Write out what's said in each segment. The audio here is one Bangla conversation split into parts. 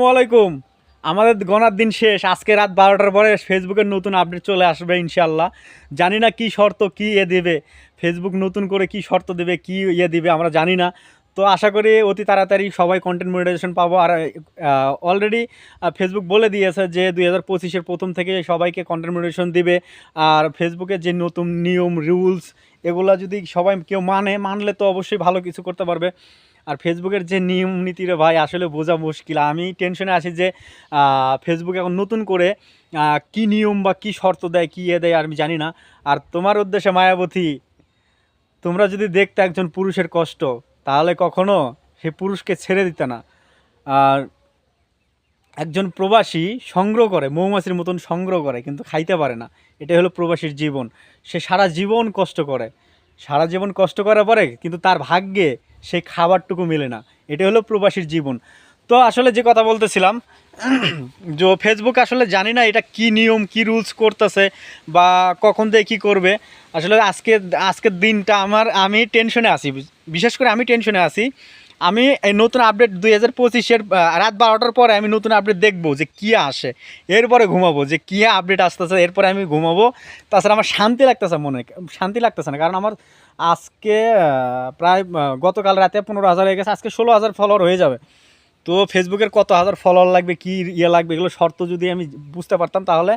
আসসালামাইকুম আমাদের গণার দিন শেষ। আজকে রাত বারোটার পরে ফেসবুকের নতুন আপডেট চলে আসবে ইনশাল্লাহ জানি না কি শর্ত, কি ইয়ে দেবে। ফেসবুক নতুন করে কি শর্ত দেবে, কি ইয়ে দেবে আমরা জানি না। তো আশা করি অতি তাড়াতাড়ি সবাই কন্টেন্ট মনিটাইজেশন পাবো। আর অলরেডি ফেসবুক বলে দিয়েছে যে দুই হাজার পঁচিশের প্রথম থেকে সবাইকে কন্টেন্ট মনিটাইজেশন দিবে। আর ফেসবুকের যে নতুন নিয়ম রুলস এগুলা যদি সবাই কেউ মানে মানলে তো অবশ্যই ভালো কিছু করতে পারবে। আর ফেসবুকের যে নিয়ম নীতি রে ভাই, আসলে বোঝা মুশকিল। আমি টেনশনে আছি যে ফেসবুক এখন নতুন করে কি নিয়ম বা কি শর্ত দেয়, কি ইয়ে দেয় আমি জানি না। আর তোমার উদ্দেশ্যে মায়াবতী, তোমরা যদি দেখতে একজন পুরুষের কষ্ট, তাহলে কখনো সে পুরুষকে ছেড়ে দিতে না। আর একজন প্রবাসী সংগ্রহ করে, মৌমাছির মতন সংগ্রহ করে, কিন্তু খাইতে পারে না। এটাই হলো প্রবাসীর জীবন। সে সারা জীবন কষ্ট করে। সারা জীবন কষ্ট করার পরে কিন্তু তার ভাগ্যে সেই খাবারটুকু মেলে না। এটা হলো প্রবাসীর জীবন। তো আসলে যে কথা বলতেছিলাম, যে ফেসবুক আসলে জানি না এটা কি নিয়ম, কি রুলস করতেছে বা কখন দিয়ে কী করবে। আসলে আজকে, আজকের দিনটা আমার, আমি টেনশনে আছি। বিশেষ করে আমি টেনশনে আছি আমি এই নতুন আপডেট দুই হাজার পঁচিশের রাত বারোটার পরে আমি নতুন আপডেট দেখব যে কী আসে। এরপরে ঘুমাবো যে কী আপডেট আসতেছে, এরপরে আমি ঘুমাবো। তাছাড়া আমার শান্তি লাগতেছে মনে শান্তি লাগতেছে না। কারণ আমার আজকে প্রায় গতকাল রাতে পনেরো হাজার হয়ে গেছে, আজকে ষোলো হাজার ফলোয়ার হয়ে যাবে। তো ফেসবুকের কত হাজার ফলোয়ার লাগবে, কী ইয়ে লাগবে, এগুলো শর্ত যদি আমি বুঝতে পারতাম তাহলে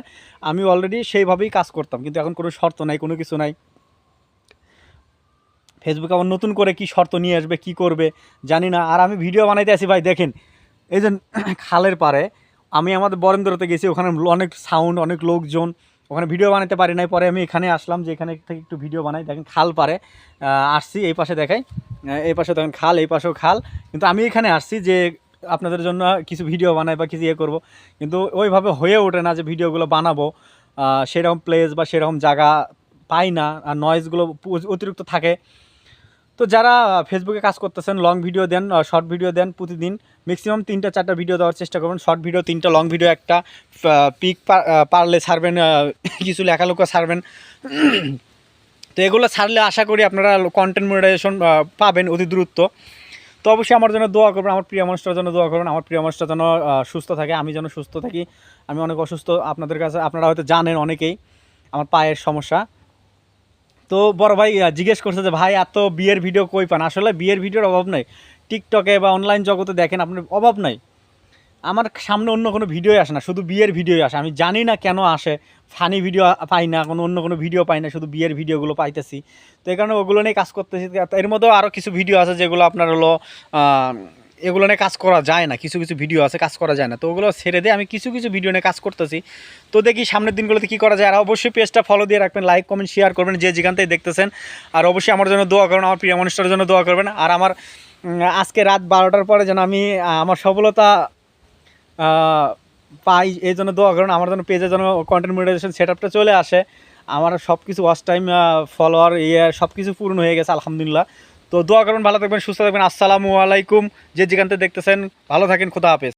আমি অলরেডি সেইভাবেই কাজ করতাম। কিন্তু এখন কোনো শর্ত নাই, কোনো কিছু নাই। ফেসবুক আবার নতুন করে কি শর্ত নিয়ে আসবে, কি করবে, জানি না। আর আমি ভিডিও বানাইতে আসি, ভাই, দেখেন, এই যে খালের পারে আমি আমাদের বরেন্দ্রতে গেছি, ওখানে অনেক সাউন্ড অনেক লোকজন, ওখানে ভিডিও বানাতে পারি নাই। পরে আমি এখানে আসলাম, যে এখানে থেকে একটু ভিডিও বানাই। দেখেন, খাল পারে আসছি, এই পাশে দেখাই। এই পাশে দেখেন, খাল, এই পাশেও খাল। কিন্তু আমি এখানে আসছি যে আপনাদের জন্য কিছু ভিডিও বানাই বা কিছু ইয়ে করব। কিন্তু ওইভাবে হয়ে ওঠে না যে ভিডিওগুলো বানাবো। সেরকম প্লেস বা সেরকম জায়গা পাই না। আর নয়েজগুলো অতিরিক্ত থাকে। তো যারা ফেসবুকে কাজ করতেছেন লং ভিডিও দেন শর্ট ভিডিও দেন প্রতিদিন ম্যাক্সিমাম তিনটা, চারটা ভিডিও দেওয়ার চেষ্টা করবেন। শর্ট ভিডিও তিনটা লং ভিডিও একটা পিক পারলে ছাড়বেন কিছু লেখালেখা ছাড়বেন। তো এগুলো ছাড়লে আশা করি আপনারা কন্টেন্ট মনিটাইজেশন পাবেন অতি দ্রুত। তো অবশ্যই আমার জন্য দোয়া করবেন, আমার প্রিয় মানুষটার জন্য দোয়া করবেন, আমার প্রিয় মানুষটা যেন সুস্থ থাকে, আমি যেন সুস্থ থাকি। আমি অনেক অসুস্থ, আপনাদের কাছে, আপনারা হয়তো জানেন অনেকেই, আমার পায়ের সমস্যা। তো বড় ভাই জিজ্ঞেস করছে যে, ভাই, এত বিয়ের ভিডিও কই পান? আসলে বিয়ের ভিডিওর অভাব নাই। টিকটকে বা অনলাইন জগতে দেখেন, আপনার অভাব নাই। আমার সামনে অন্য কোনো ভিডিওই আসে না, শুধু বিয়ের ভিডিওই আসে। আমি জানি না কেন আসে। ফানি ভিডিও পাই না, কোনো অন্য কোনো ভিডিও পাই না, শুধু বিয়ের ভিডিওগুলো পাইতেছি। তো এই কারণে ওগুলো নিয়ে কাজ করতেছি। এর মধ্যেও আরও কিছু ভিডিও আছে যেগুলো আপনার হলো এগুলো নিয়ে কাজ করা যায় না, কিছু কিছু ভিডিও আছে, কাজ করা যায় না। তো ওগুলো ছেড়ে দিয়ে আমি কিছু কিছু ভিডিও নিয়ে কাজ করতেছি। তো দেখি সামনের দিনগুলোতে কী করা যায়, আর অবশ্যই পেজটা ফলো দিয়ে রাখবেন লাইক কমেন্ট শেয়ার করবেন, যে যেখান থেকে দেখতেছেন। আর অবশ্যই আমার জন্য দোয়া করবেন, আমার প্রিয় মানুষটার জন্য দোয়া করবেন। আর আমার আজকে রাত বারোটার পরে যেন আমি আমার সফলতা পাই, এই জন্য দোয়া করুন আমার জন্য পেজে যেন কন্টেন্ট মনিটাইজেশন সেট আপটা চলে আসে। আমার সব কিছু ওয়াচ টাইম ফলোয়ার ইয়ে সব কিছু পূর্ণ হয়ে গেছে, আলহামদুলিল্লাহ। তো দোয়া করুন ভালো থাকবেন, সুস্থ থাকবেন। আসসালামু আলাইকুম। যে যেখান থেকে দেখতেছেন, ভালো থাকেন, খোদা হাফেজ।